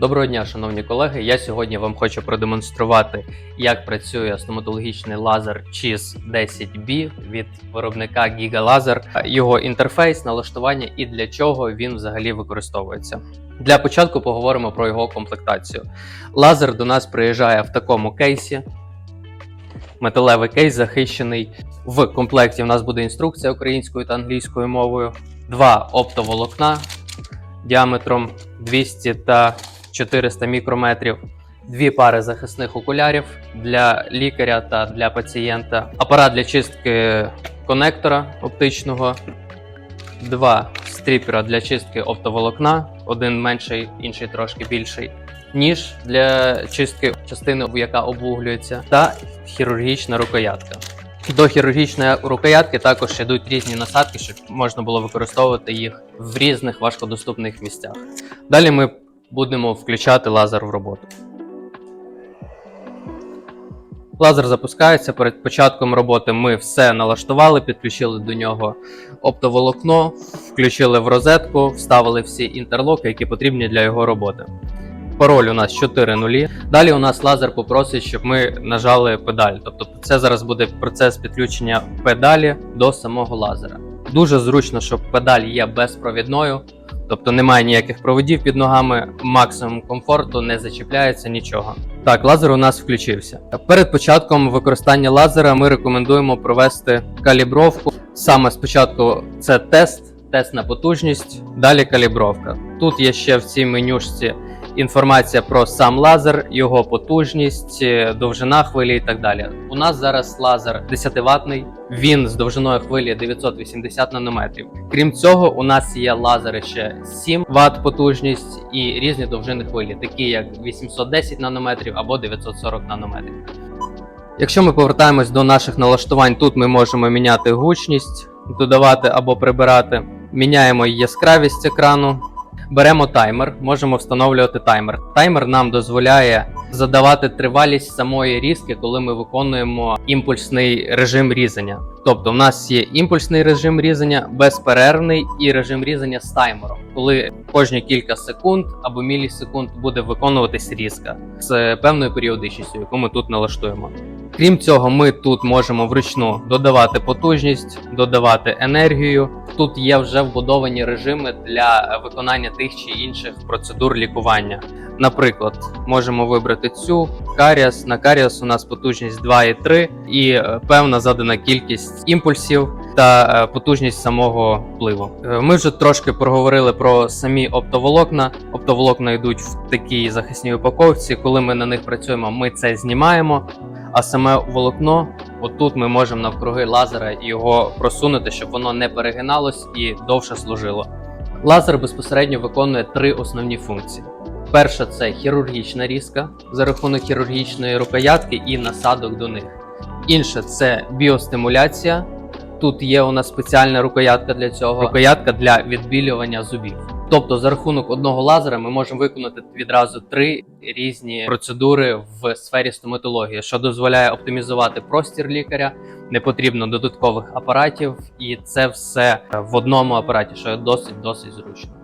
Доброго дня, шановні колеги. Я сьогодні вам хочу продемонструвати, як працює стоматологічний лазер CHIS 10B від виробника GigaLaser, його інтерфейс, налаштування і для чого він взагалі використовується. Для початку поговоримо про його комплектацію. Лазер до нас приїжджає в такому кейсі. Металевий кейс захищений. В комплекті в нас буде інструкція українською та англійською мовою, два оптоволокна діаметром 200 та 400 мікрометрів, дві пари захисних окулярів для лікаря та для пацієнта, апарат для чистки конектора оптичного, два стріпера для чистки оптоволокна, один менший, інший трошки більший, ніж для чистки частини, яка обвуглюється, та хірургічна рукоятка. До хірургічної рукоятки також йдуть різні насадки, щоб можна було використовувати їх в різних важкодоступних місцях. Далі ми будемо включати лазер в роботу. Лазер запускається. Перед початком роботи ми все налаштували, підключили до нього оптоволокно, включили в розетку, вставили всі інтерлоки, які потрібні для його роботи. Пароль у нас 4 нулі. Далі у нас лазер попросить, щоб ми нажали педаль. Тобто це зараз буде процес підключення педалі до самого лазера. Дуже зручно, що педаль є безпровідною, тобто немає ніяких проводів під ногами, максимум комфорту, не зачіпляється нічого. Так, лазер у нас включився. Перед початком використання лазера ми рекомендуємо провести калібровку. Саме спочатку це тест, тест на потужність, далі калібровка. Тут є ще в цій менюшці інформація про сам лазер, його потужність, е, довжина хвилі і так далі. У нас зараз лазер 10 ватний, він з довжиною хвилі 980 нанометрів. Крім цього, у нас є лазери ще 7 Вт потужність і різні довжини хвилі, такі як 810 нанометрів або 940 нанометрів. Якщо ми повертаємось до наших налаштувань, тут ми можемо міняти гучність, додавати або прибирати. Міняємо яскравість екрану, Беремо таймер, можемо встановлювати таймер. Таймер нам дозволяє задавати тривалість самої різки, коли ми виконуємо імпульсний режим різання. Тобто, в нас є імпульсний режим різання, безперервний і режим різання з таймером, коли кожні кілька секунд або мілісекунд буде виконуватись різка з певною періодичністю, яку ми тут налаштуємо. Крім цього, ми тут можемо вручну додавати потужність, додавати енергію. Тут є вже вбудовані режими для виконання тих чи інших процедур лікування. Наприклад, можемо вибрати цю каріас. На каріас у нас потужність 2,3 і е, певна задана кількість імпульсів та е, потужність самого впливу. Е, Ми вже трошки проговорили про самі оптоволокна. Оптоволокна йдуть в такій захисній упаковці. Коли ми на них працюємо, ми це знімаємо. А саме волокно, отут ми можемо навкруги лазера його просунути, щоб воно не перегиналось і довше служило. Лазер безпосередньо виконує три основні функції. Перша це хірургічна різка за рахунок хірургічної рукоятки і насадок до них. Інше це біостимуляція. Тут є у нас спеціальна рукоятка для цього, рукоятка для відбілювання зубів. Тобто, за рахунок одного лазера ми можемо виконати відразу три різні процедури в сфері стоматології, що дозволяє оптимізувати простір лікаря, не потрібно додаткових апаратів, і це все в одному апараті, що досить досить зручно.